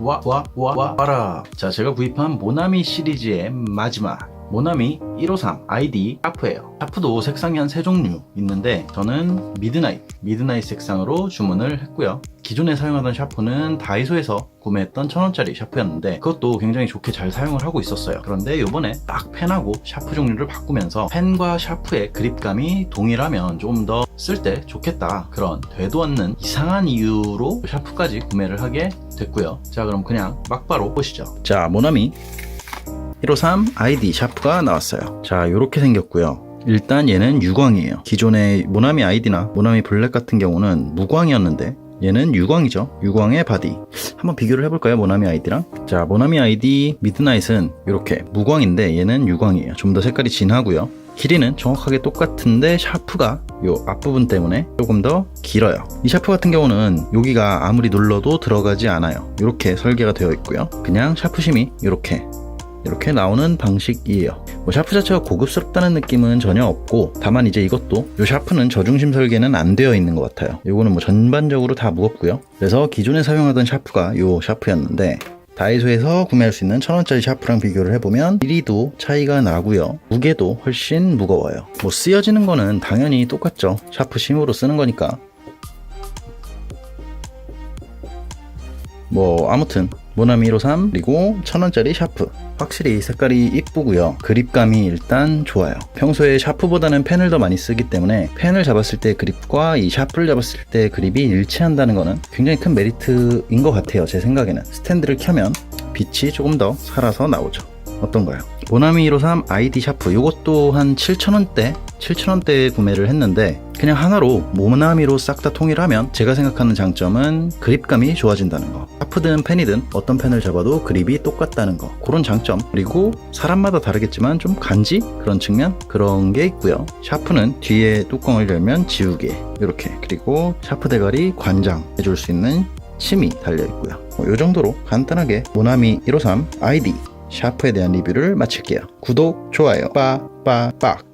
와, 와, 와, 와, 와라. 자, 제가 구입한 모나미 시리즈의 마지막. 모나미 153 아이디 샤프예요. 샤프도 색상이 한세 종류 있는데 저는 미드나잇, 미드나잇 색상으로 주문을 했고요. 기존에 사용하던 샤프는 다이소에서 구매했던 천원짜리 샤프였는데 그것도 굉장히 좋게 잘 사용을 하고 있었어요. 그런데 이번에 딱 펜하고 샤프 종류를 바꾸면서 펜과 샤프의 그립감이 동일하면 조금 더쓸 때 좋겠다. 그런 되도 않는 이상한 이유로 샤프까지 구매를 하게 됐고요. 자 그럼 그냥 막바로 보시죠. 자 모나미 153 아이디 샤프가 나왔어요. 자, 이렇게 생겼고요. 일단 얘는 유광이에요. 기존의 모나미 아이디나 모나미 블랙 같은 경우는 무광이었는데 얘는 유광이죠. 유광의 바디. 한번 비교를 해볼까요? 모나미 아이디랑. 자, 모나미 아이디 미드나잇은 이렇게 무광인데 얘는 유광이에요. 좀 더 색깔이 진하고요. 길이는 정확하게 똑같은데 샤프가 요 앞부분 때문에 조금 더 길어요. 이 샤프 같은 경우는 여기가 아무리 눌러도 들어가지 않아요. 이렇게 설계가 되어 있고요. 그냥 샤프심이 이렇게 이렇게 나오는 방식이에요. 뭐 샤프 자체가 고급스럽다는 느낌은 전혀 없고 다만 이제 이것도 이 샤프는 저중심 설계는 안 되어 있는 것 같아요. 이거는 뭐 전반적으로 다 무겁고요. 그래서 기존에 사용하던 샤프가 이 샤프였는데 다이소에서 구매할 수 있는 천원짜리 샤프랑 비교를 해보면 길이도 차이가 나고요. 무게도 훨씬 무거워요. 뭐 쓰여지는 거는 당연히 똑같죠. 샤프 심으로 쓰는 거니까. 뭐 아무튼 모나미 153 그리고 천원짜리 샤프. 확실히 색깔이 이쁘고요. 그립감이 일단 좋아요. 평소에 샤프보다는 펜을 더 많이 쓰기 때문에 펜을 잡았을 때 그립과 이 샤프를 잡았을 때 그립이 일치한다는 거는 굉장히 큰 메리트인 것 같아요 제 생각에는. 스탠드를 켜면 빛이 조금 더 살아서 나오죠. 어떤가요? 모나미 153 아이디 샤프. 이것도 한 7,000원대 7,000원대에 구매를 했는데 그냥 하나로 모나미로 싹 다 통일하면 제가 생각하는 장점은 그립감이 좋아진다는 거. 샤프든 펜이든 어떤 펜을 잡아도 그립이 똑같다는 거. 그런 장점. 그리고 사람마다 다르겠지만 좀 간지? 그런 측면? 그런 게 있고요. 샤프는 뒤에 뚜껑을 열면 지우개. 이렇게. 그리고 샤프 대가리 관장 해줄 수 있는 침이 달려 있고요. 뭐, 이 정도로 간단하게 모나미 153 아이디 샤프에 대한 리뷰를 마칠게요. 구독, 좋아요, 빠빠빡